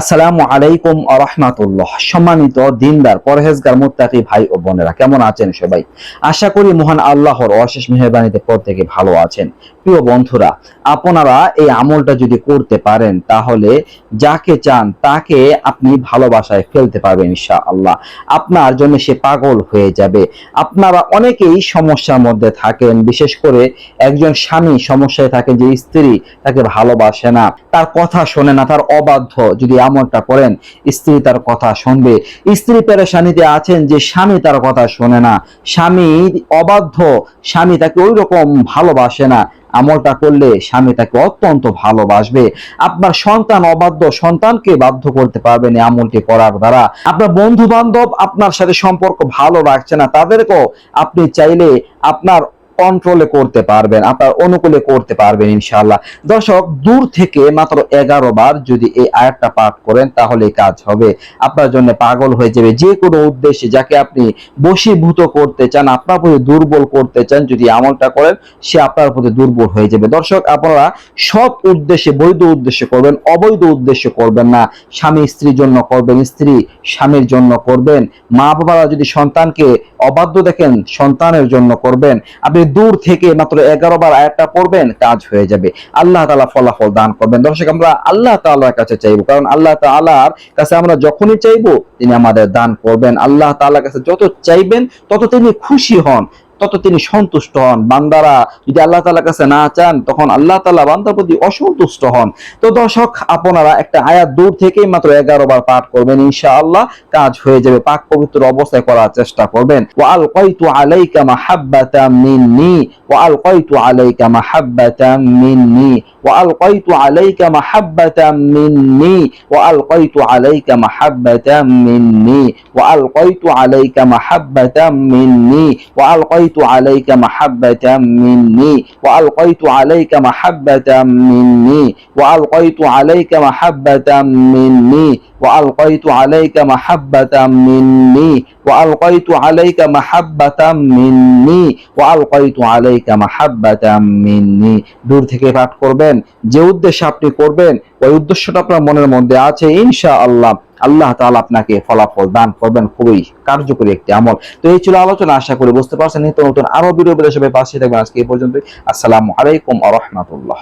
আসসালামু আলাইকুম আরহামাতুল্লাহ সম্মানিত দিনদার, পরহেজগার, মুত্তাকি ভাই ও বোনেরা, কেমন আছেন সবাই? আশা করি মহান আল্লাহর অশেষ মেহরবানিতে প্রত্যেকে ভালো আছেন। প্রিয় বন্ধুরা, আপনারা এই আমলটা যদি করতে পারেন, তাহলে যাকে চান তাকে আপনি ভালোবাসায় ফেলতে পারবেন ইনশা আল্লাহ আপনার জন্য সে পাগল হয়ে যাবে। আপনারা অনেকেই সমস্যার মধ্যে থাকেন, বিশেষ করে একজন স্বামী সমস্যায় থাকেন যে স্ত্রী তাকে ভালোবাসে না, তার কথা শোনে না, তার অবাধ্য যদি এমনটা করেন, স্ত্রী তার কথা শুনবে। স্ত্রী পেরেশানিতে আছেন যে স্বামী তার কথা শোনে না। স্বামী অবাধ্য, স্বামী তাকে ওই রকম ভালোবাসে না। আমলটা করলে স্বামী তাকে অত্যন্ত ভালোবাসবে। আপনার সন্তান অবাধ্য, সন্তানকে বাধ্য করতে পারবেন এই আমলটি করার দ্বারা। আপনার বন্ধু বান্ধব আপনার সাথে সম্পর্ক ভালো রাখছে না। তাদেরকেও আপনি চাইলে আপনার কন্ট্রোলে করতে পারবেন, আপনার অনুকূলে করতে পারবেন ইনশাআল্লাহ। দর্শক, দূর থেকে মাত্র এগারো বার যদি এই আয়াতটা পাঠ করেন তাহলে কাজ হবে। আপনার জন্য পাগল হয়ে যাবে যে কোনো উদ্দেশ্যে, যাকে আপনি বশীভূত করতে চান, আপনার প্রতি দুর্বল করতে চান, যদি আমলটা করেন, সে আপনার প্রতি দুর্বল হয়ে যাবে। দর্শক, আপনারা সব উদ্দেশ্যে, বৈধ উদ্দেশ্যে করবেন, অবৈধ উদ্দেশ্যে করবেন না। স্বামী স্ত্রীর জন্য করবেন, স্ত্রী স্বামীর জন্য করবেন। মা বাবারা যদি সন্তানকে অবাধ্য দেখেন, সন্তানের জন্য করবেন। আপনি দূর থেকে মাত্র এগারো বার আয়াতটা পড়বেন, কাজ হয়ে যাবে। আল্লাহ তালা ফলাফল দান করবেন। দর্শক, আমরা আল্লাহ তালার কাছে চাইব, কারণ আল্লাহ তালার কাছে আমরা যখনই চাইব, তিনি আমাদের দান করবেন। আল্লাহ তালার কাছে যত চাইবেন, তত তিনি খুশি হন। তত তিনি সন্তুষ্ট হন। বান্দারা যদি আল্লাহ তাআলার কাছে না চান, তখন আল্লাহ তাআলা বান্দার প্রতি অসন্তুষ্ট হন। তো দর্শক, আপনারা একটা আয়াত দূর থেকেই মাত্র এগারো বার পাঠ করবেন, ইনশাআল্লাহ কাজ হয়ে যাবে। পাক পবিত্র অবস্থায় করার চেষ্টা করবেন। ওয়া আলকাইতু আলাইকা মাহাব্বাতাম মিন্নি, ওয়া আলকাইতু আলাইকা মাহাব্বাতাম মিন্নি, ওয়া আলকাইতু আলাইকা মাহাব্বাতাম মিন্নি, ওয়া আলকাইতু আলাইকা মাহাব্বাতাম মিন্নি, ওয়া আলকাইতু আলাইকা মাহাব্বাতাম মিন্নি ওয়া আলকাইতু আলাইকা মাহাব্বাতাম মিন্নি ওয়া আলকাইতু আলাইকা মাহাব্বাতাম মিন্নি ওয়া আলকাইতু আলাইকা মাহাব্বাতাম মিন্নি ওয়া আলকাইতু আলাইকা মাহাব্বাতাম মিন্নি দূর থেকে পাঠ করবেন, যে উদ্দেশ্যে আপনি করবেন, ওই উদ্দেশ্যটা আপনার মনের মধ্যে আছে, ইনশাআল্লাহ। আল্লাহ তালা আপনাকে ফলাফল দান করবেন, খুবই কার্যকরী একটি আমল। তো এই ছিল আলোচনা, আশা করি বুঝতে পারছেন। নিত্য নতুন আরও বিরোধী সবাই পাশে থাকবেন। আজকে এই পর্যন্ত আসসালামু আলাইকুম আ রহমতুল্লাহ।